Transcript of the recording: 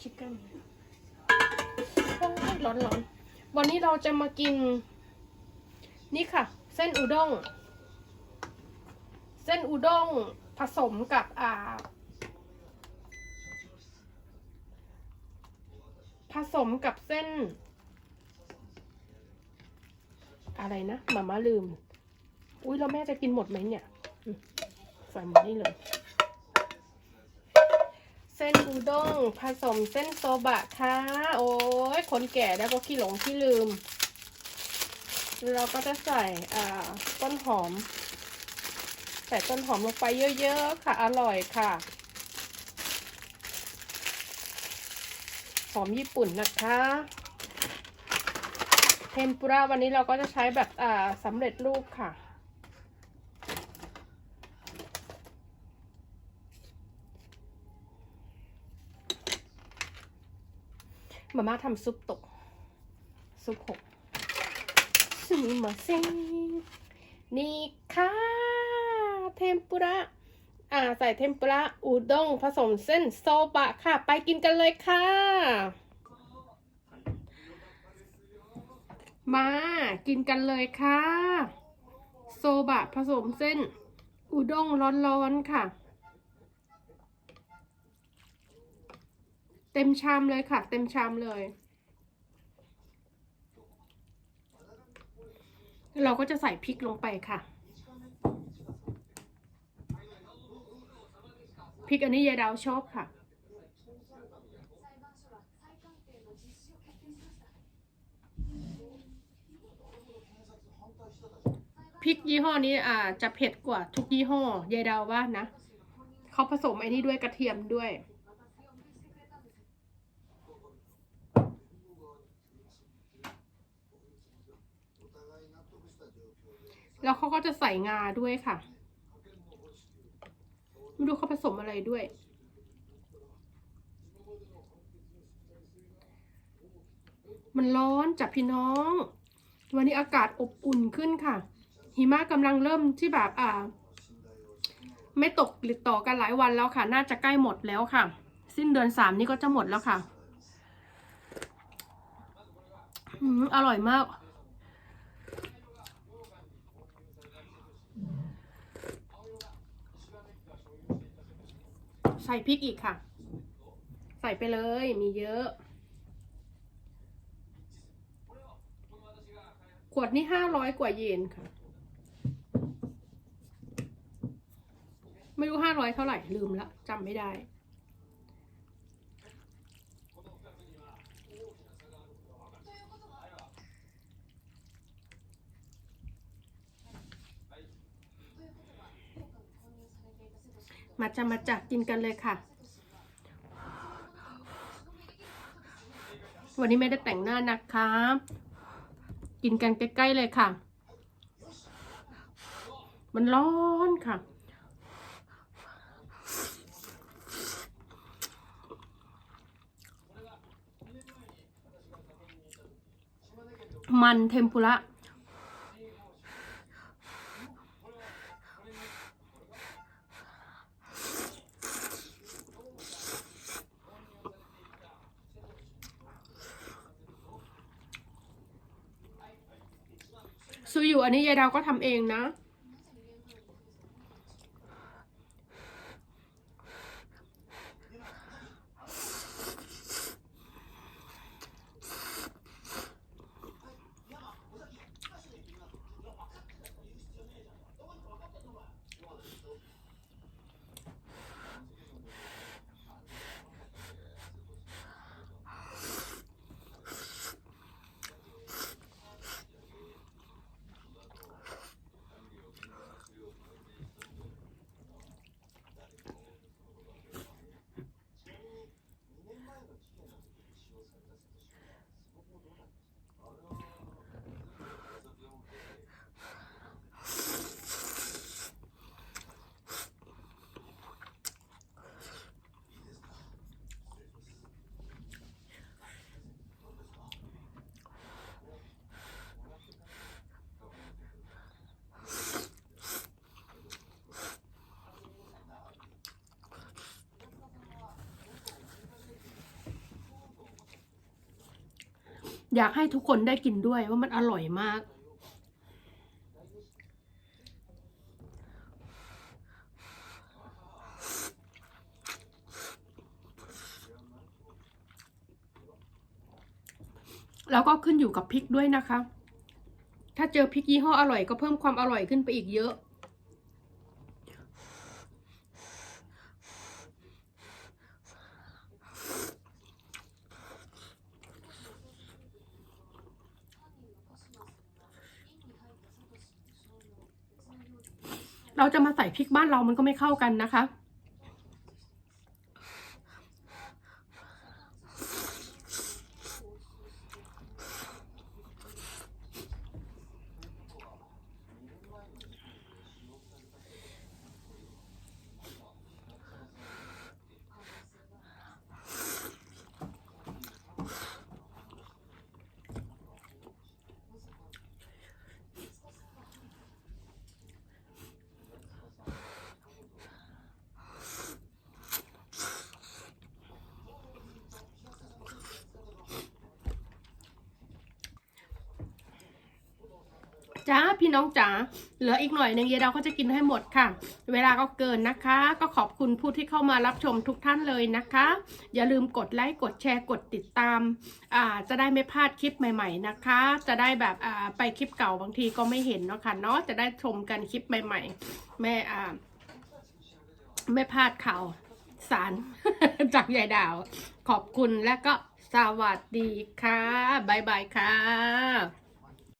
ชิคเก้นร้อนร้อนๆวันนี้เราจะมากิน นี่ค่ะ เส้นอุด้ง เส้นอุด้งผสมกับอ่า ผสมกับเส้น อะไรนะหมาม่าลืม อุ้ยแล้วแม่จะกินหมดไหมเนี่ยใส่หมดนี่เลย เส้นอุด้งผสมเส้นโซบะค่ะ โอ้ยคนแก่แล้วก็ขี้หลงขี้ลืม เราก็จะใส่ต้นหอม ใส่ต้นหอมลงไปเยอะๆค่ะ อร่อยค่ะ หอมญี่ปุ่นนะคะเทมปุระวันนี้เราก็จะใช้แบบสำเร็จรูปค่ะ มาม่าทำซุปตก ซุปหกซูมิมาเซงนี่ค่ะเทมปุระอ่าใส่เทมปุระอุด้งผสมเส้นโซบะค่ะ ไปกินกันเลยค่ะ มากินกันเลยค่ะ โซบะผสมเส้นอุด้งร้อนๆค่ะ เต็มชามเลยค่ะ เต็มชามเลย เราก็จะใส่พริกลงไปค่ะพริกอันนี้ยายดาวชอบค่ะ พริกยี่ห้อนี้อ่าจะเผ็ดกว่าทุกยี่ห้อยายดาวว่านะเขาผสมไอ้นี่ด้วยกระเทียมด้วย แล้วเขาก็จะใส่งาด้วยค่ะ ไม่รู้เขาผสมอะไรด้วย มันร้อนจับพี่น้อง วันนี้อากาศอบอุ่นขึ้นค่ะ หิมะกำลังเริ่มที่แบบอ่า ไม่ตกติดต่อกันหลายวันแล้วค่ะ น่าจะใกล้หมดแล้วค่ะ สิ้นเดือนสามนี้ก็จะหมดแล้วค่ะอืมอร่อยมาก ใส่พริกอีกค่ะ ใส่ไปเลยมีเยอะ ขวดนี้ห้าร้อยกว่าเยนค่ะ ไม่รู้ห้าร้อยเท่าไหร่ลืมละจำไม่ได้ มาจะมาจักกินกันเลยค่ะ วันนี้ไม่ได้แต่งหน้านะคะ กินกันใกล้ๆเลยค่ะ มันร้อนค่ะมันเทมปุระ ซูอยู่อันนี้ยายดาวก็ทำเองนะ Thank you. อยากให้ทุกคนได้กินด้วยว่ามันอร่อยมาก แล้วก็ขึ้นอยู่กับพริกด้วยนะคะ ถ้าเจอพริกยี่ห้ออร่อยก็เพิ่มความอร่อยขึ้นไปอีกเยอะ เราจะมาใส่พริกบ้านเรามันก็ไม่เข้ากันนะคะ จ้าพี่น้องจ๋าเหลืออีกหน่อยหนึ่งเยายเราก็จะกินให้หมดค่ะ เวลาก็เกินนะคะ ก็ขอบคุณผู้ที่เข้ามารับชมทุกท่านเลยนะคะ อย่าลืมกดไลค์กดแชร์กดติดตามอ่าจะได้ไม่พลาดคลิปใหม่ ๆนะคะ จะได้แบบอ่าไปคลิปเก่าบางทีก็ไม่เห็นเนาะค่ะเนาะจะได้ชมกันคลิปใหม่ ๆ แม่อ่าไม่พลาดข่าวสารจากยายดาว ขอบคุณและก็สวัสดีค่ะบ๊ายบายค่ะ